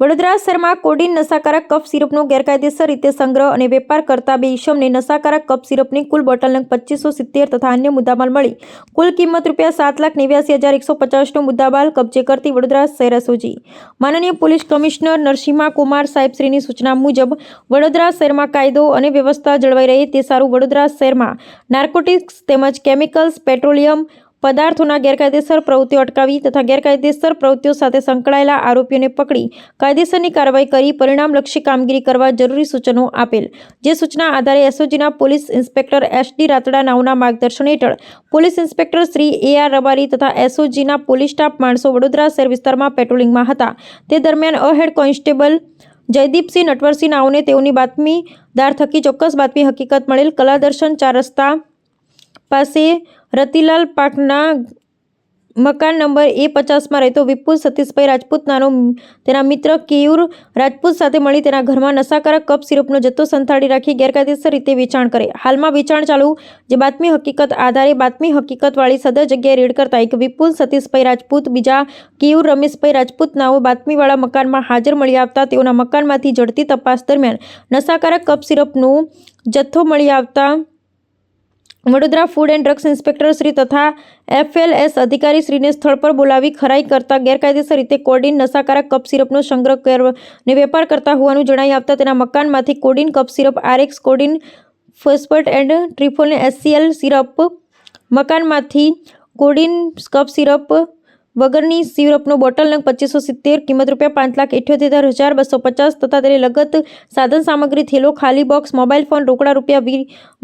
વડોદરા શહેરમાં કોડીન નશાકારક કફ સિરપનો ગેરકાયદેસર રીતે સંગ્રહ અને વેપાર કરતા બે ઈસમને નશાકારક કફ સિરપની કુલ બોટલ નંગ પચીસો સિત્તેર તથા અન્ય મુદ્દામાલ મળી. કુલ કિંમત રૂપિયા સાત લાખ નેવ્યાસી હજાર એકસો પચાસનો મુદ્દામાલ કબજે કરતી વડોદરા શહેર એસઓજી માનનીય પોલીસ કમિશનર નરસિંહા કુમાર સાહેબશ્રીની સૂચના મુજબ, વડોદરા શહેરમાં કાયદો અને વ્યવસ્થા જળવાઈ રહે તે સારું વડોદરા શહેરમાં નાર્કોટિક્સ તેમજ કેમિકલ્સ, પેટ્રોલિયમ પદાર્થોના ગેરકાયદેસર પ્રવૃત્તિઓ અટકાવી તથા ગેરકાયદેસર પ્રવૃત્તિઓ સાથે સંકળાયેલા આરોપીઓને પકડી કાયદેસરની કાર્યવાહી કરી પરિણામલક્ષી કામગીરી કરવા જરૂરી સૂચનો આપેલ. જે સૂચના આધારે એસઓજીના police inspector S D Ratada નાઉના માર્ગદર્શન હેઠળ police inspector Shri A R Rabari તથા એસઓજીના પોલીસ સ્ટાફ માણસો વડોદરા શહેર વિસ્તારમાં પેટ્રોલિંગમાં હતા. તે દરમિયાન અહેડ કોન્સ્ટેબલ જયદીપસિંહ નટવરસિંહ નાઓને તેઓની બાતમીદાર થકી ચોક્કસ બાતમી હકીકત મળેલ કલાદર્શન ચાર રસ્તા પાસે રતિલાલ પાકના મકાન નંબર એ પચાસમાં રહેતો વિપુલ સતીશભાઈ રાજપૂત નાનો તેના મિત્ર કેયુર રાજપૂત સાથે મળી તેના ઘરમાં નશાકારક કપ સિરપનો જથ્થો સંતાડી રાખી ગેરકાયદેસર રીતે વેચાણ કરે. હાલમાં વેચાણ ચાલુ, જે બાતમી હકીકત આધારે બાતમી હકીકતવાળી સદર જગ્યાએ રેડ કરતા એક વિપુલ સતીશભાઈ રાજપૂત, બીજા કેયુર રમેશભાઈ રાજપૂત નાઓ બાતમીવાળા મકાનમાં હાજર મળી આવતા તેઓના મકાનમાંથી ઝડપી તપાસ દરમિયાન નશાકારક કપ સિરપનો જથ્થો મળી આવતા Vadodara food and drugs inspector Shri તથા એફએલએસ અધિકારી શ્રીને સ્થળ પર બોલાવી ખરાઈ કરતા ગેરકાયદેસર રીતે કોડીન નશાકારક કપ સિરપનો સંગ્રહ કરવાને વેપાર કરતા હોવાનું જણાઈ આવતા તેના મકાનમાંથી codeine cough syrup, RX codeine, phosphate and ટ્રિફોલને SCL syrup, મકાનમાંથી કોડીન કપ સિરપ વગરની સિરપનો નંગ પચીસો સિત્તેર, કિંમત રૂપિયા પાંચ લાખ ઇઠ્યોતેર હજાર બસો પચાસ તથા તેની લગત સાધન સામગ્રી, થેલો, ખાલી બોક્સ, મોબાઈલ ફોન, રોકડા રૂપિયા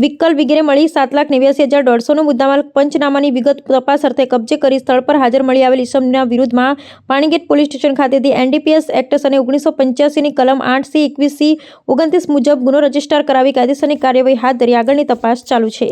વિકલ વગેરે મળી સાત લાખ નેવ્યાસી હજાર દોઢસોનો મુદ્દામાલ પંચનામાની વિગત તપાસ અર્થે કબજે કરી સ્થળ પર હાજર મળી આવેલ ઇસમના વિરુદ્ધમાં પાણીગેટ પોલીસ સ્ટેશન ખાતેથી એનડીપીએસ એક્ટ અને ઓગણીસો પંચ્યાસીની કલમ આઠ સી એકવીસ સી ઓગણત્રીસ મુજબ ગુનો રજિસ્ટર કરાવી કાયદેસરની કાર્યવાહી હાથ ધરી આગળની તપાસ ચાલુ છે.